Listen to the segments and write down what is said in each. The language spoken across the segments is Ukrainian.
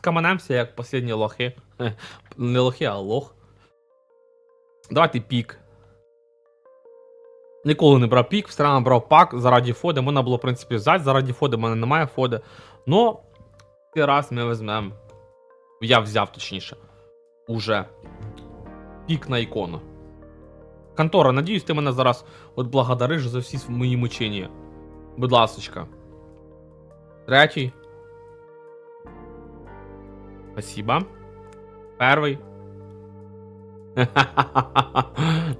скаманемося, як останні лохи. Не лохи, а лох. Давайте пік. Ніколи не брав пік, все одно брав пак заради фоди. Можна було, в принципі, взяти заради фоди, в мене немає фоди. Но цей раз ми візьмемо. Я взяв точніше. Уже. Пік на ікону. Контора, надіюсь, ти мене зараз от благодариш за всі мої мучення. Будь ласочка. Третій. Спасибо. Перший.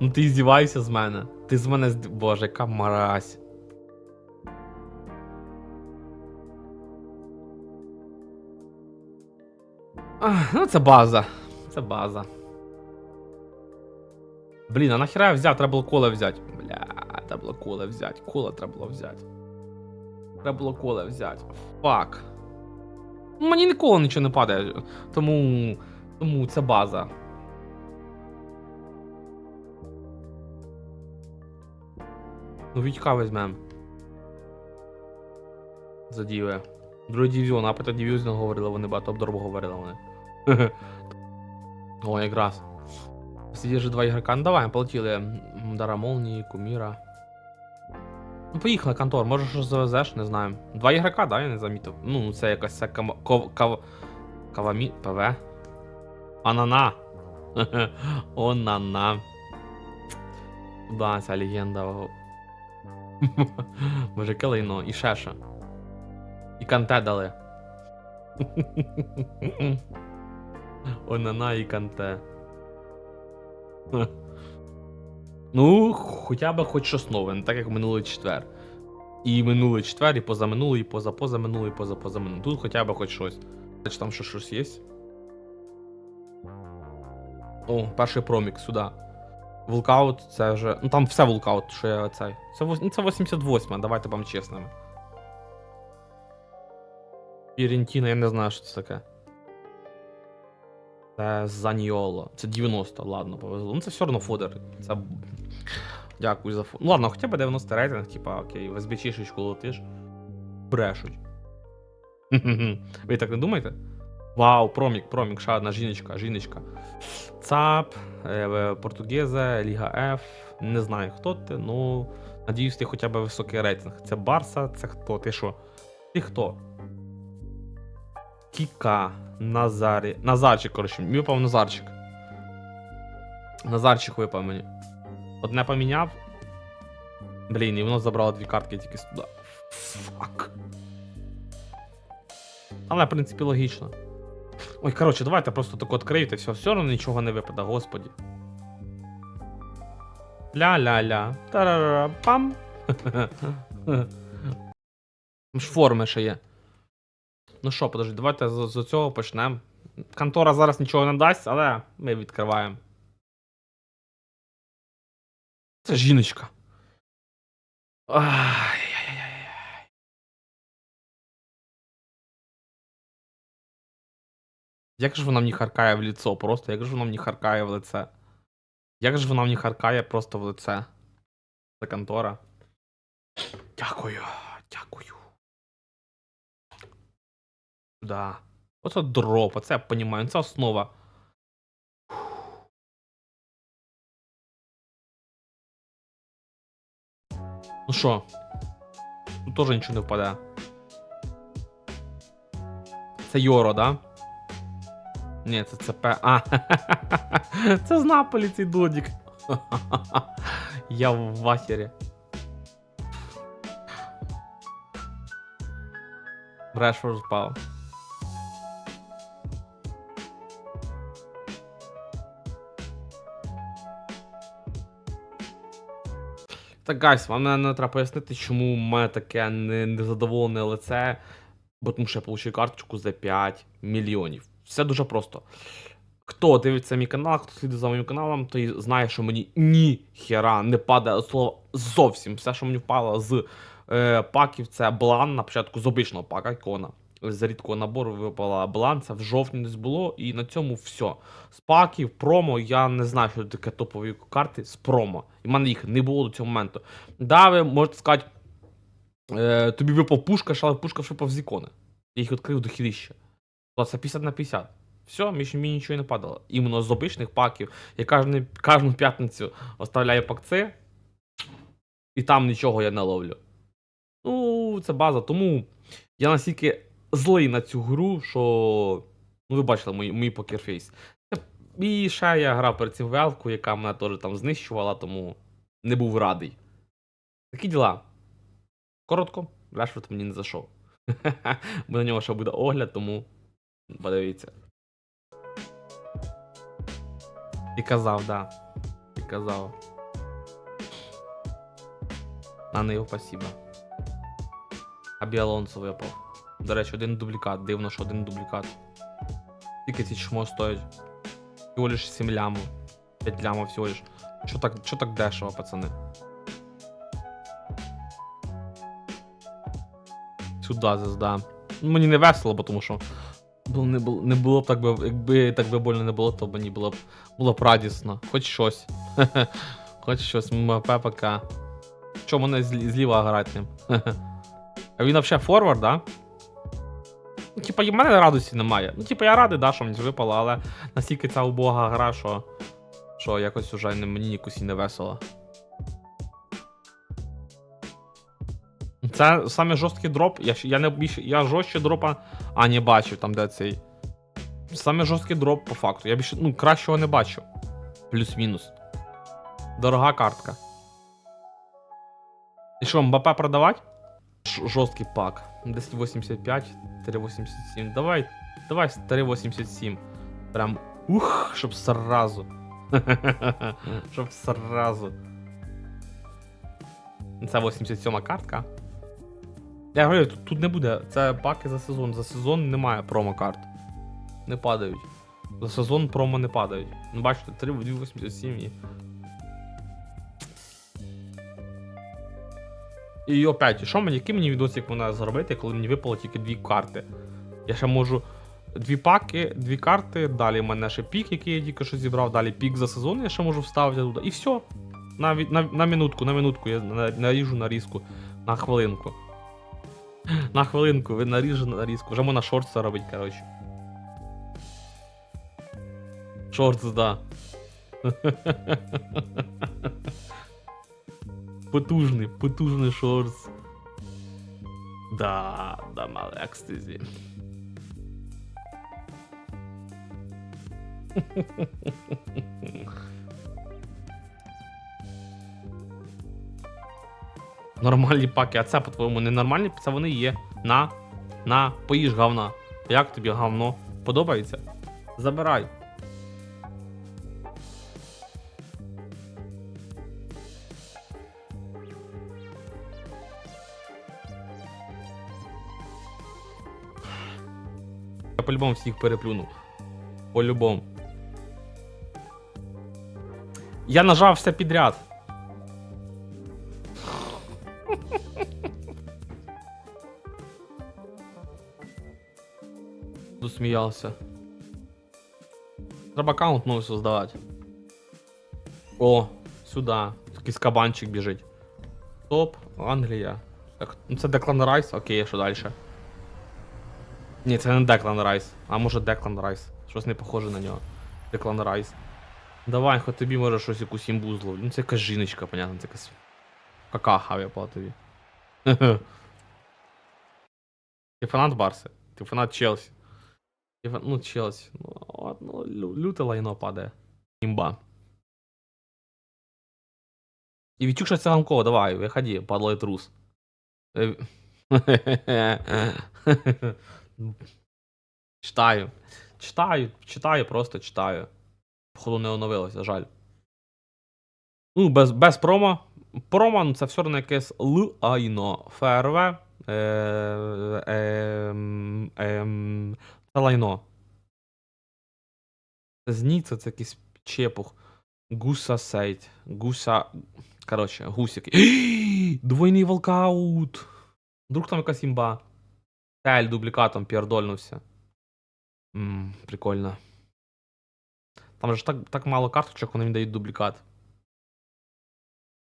ну ти здівайся з мене. Ти з мене зд... Боже, яка маразь. Ах, ну це база. Це база. Блін, а нахера я взяв? Треба було коле взяти. Бля, треба було коле взяти. Коле треба було взяти. Треба було коле взяти. Фак. Мені ніколи нічого не падає. Тому. Тому це база. Ну, Вітька візьмем. Задіве. Другий дивізіон, а про дивізіон говорили, вони багато обдорбу говорили вони. О, якраз. Сидиш же два ігрока. Ну давай, полетіли. Дара молнії, куміра. Ну, поїхали, контор, може щось завезеш, не знаю. Два ігрока, да, я не замітив. Ну, це якась ця кам... ков... кав... Кавамі... ПВ. Анана. Онана. Да, ця легенда. о. Може, килино, і шеша. І канте дали. Онана і канте. Ну, хоча б хоч щось нове, так як минулий четвер. І минулий четвер, і позаминулий, і позапозаминулий, і позапозаминулий. Тут хоча б хоч щось. Чи там що щось є? О, перший промік сюди. Вулкаут, це вже. Ну там все вулкаут, що я цей. Це, ну, це 88, давайте будемо чесними. Фірентіна, я не знаю, що це таке. Це Заніоло. Це 90, ладно, повезло. Ну це все одно фодер. Це. Дякую за фодер. Ну ладно, хоча б 90 рейтинг, типа, окей, в СБ шишечку летиш. Брешуть. Ви так не думаєте? Вау, промік, промік, ще одна жіночка, жіночка. ЦАП, е, Португезе, Ліга F. Не знаю, хто ти, ну. Надіюсь, ти хоча б високий рейтинг. Це Барса, це хто? Ти що? Ти хто? Кіка, Назарі. Назарчик, коротше, мені випав Назарчик. Назарчик випав мені. Одне поміняв. Блін, і воно забрало дві картки тільки сюди. Фак. Але, в принципі, логічно. Ой, коротше, давайте просто так відкриєте, все, все одно нічого не випаде, господі. Ля-ля-ля. Тарара пам. Форми ще є. Ну що, подожди, давайте з, з цього почнемо. Контора зараз нічого не дасть, але ми відкриваємо. Це жіночка. Ай-яй-яй-яй. Як же вона мені харкає в лицо просто, як же вона мені харкає в лице. Як же вона мені харкає просто в лице. Це контора. Дякую, дякую. Да. Оце дроп, оце я розумію, це основа. Ну що? Тут теж нічого не впаде. Це Йоро, да? Ні, це ЦП. А, це з Наполі цей додік. Я в вахері. Решфорд впав. Так, гайс, вам не треба пояснити, чому в мене таке незадоволене лице, бо тому що я отримав карточку за 5 мільйонів. Все дуже просто. Хто дивиться мій канал, хто слідує за моїм каналом, той знає, що мені ні хера не падає слово зовсім. Все, що мені впало з е, паків, це блан на початку з обичного пака ікона. З рідкого набору випала блан, це в жовтні десь було, і на цьому все. З паків, промо, я не знаю, що таке топові карти з промо. І в мене їх не було до цього моменту. Да, ви можете сказати, е, тобі випав пушка, але пушка випав з ікони. Я їх відкрив до хіріща. То це 50 на 50. Все, мені, нічого не падало. Іменно з обичних паків. Я кожну, кожну п'ятницю оставляю пакці, і там нічого я не ловлю. Ну, це база, тому я настільки злий на цю гру, що. Ну, ви бачили мій, мій покерфейс. І ще я грав перед цим велку, яка мене теж там знищувала, тому не був радий. Такі діла. Коротко, Решфорд мені не зайшов. Бо на нього ще буде огляд, тому подивіться. І казав, да. І казав. А не його спасибо. А Біалонсо випав. До речі, один дублікат. Дивно, що один дублікат. Скільки ці чмо стоять? Всього лиш 7 лямов. 5 лямов всього лиш. Що так, що так дешево, пацани? Сюди звезда. Ну, Мені не весело, бо тому що. не, було, не було б так би, якби так би больно не було, то мені було б було б радісно. Хоч щось. Хоч щось, МП ПК. Що мене зліва грати? А він взагалі форвард, да? Ну, типа, в мене радості немає. Ну, типа, я радий, да, що мені випало, але настільки ця убога гра, що. Що якось уже не, мені якось і не весело. Це саме жорсткий дроп. Я, я не. Я жорстче дропа. А, не бачив там, де цей. Саме жорсткий дроп по факту. Я більше. Ну, кращого не бачу. Плюс-мінус. Дорога картка. І що, МБП продавати? Жорсткий пак. 1085, 387. Давай, давай 387. Прям ух, щоб сразу. щоб сразу. Це 87 картка. Я говорю, тут, тут не буде. Це паки за сезон. За сезон немає промокарт. Не падають. За сезон промо не падають. Ну бачите, 3,87 і. І опять, що мені, який мені відосик вона зробити, коли мені випало тільки дві карти. Я ще можу дві паки, дві карти, далі в мене ще пік, який я тільки що зібрав, далі пік за сезон, я ще можу вставити туди. І все. На, на, на минутку, на минутку я на- наріжу нарізку. На хвилинку. На хвилинку, ви наріжу нарізку. Вже можна шорт це робити, коротше. Шортс, да. Потужний, потужний шортс. Да, да, мали екстезі. Нормальні паки, а це, по-твоєму, не нормальні? Це вони є. На, на, поїж говна. Як тобі говно? Подобається? Забирай. по-любому всіх переплюнув. По-любому. Я нажав все підряд. Досміявся. Треба аккаунт новий создавати. О, сюди. Якийсь кабанчик біжить. Топ, Англія. Так, ну це Деклан Райс, окей, а що далі? Ні, це не Деклан Райс. А може Деклан Райс. Щось не похоже на нього. Деклан Райс. Давай, хоч тобі може щось якусь імбу зловлю. Ну це якась жіночка, понятно, це якась. Какаха випала тобі. Ти фанат Барси? Ти фанат Челсі. Ти фан- Ну, Челсі. Ну, от, ну, лю- люте лайно падає. Імба. І відчук, це ранково, давай, виходи, падло трус. Читаю. Читаю, читаю, просто читаю. Походу не оновилося, жаль. Ну, без, без промо. Промо, ну це все одно якесь лайно. ФРВ. Е, е, е, це лайно. Це зніце, це якийсь чепух. Гуса сейт. Гуса. Коротше, гусики. Двойний волкаут. Вдруг там якась імба. Тель дублікатом піардольнувся. Ммм, прикольно. Там же так, так мало карточок, вони мені дають дублікат.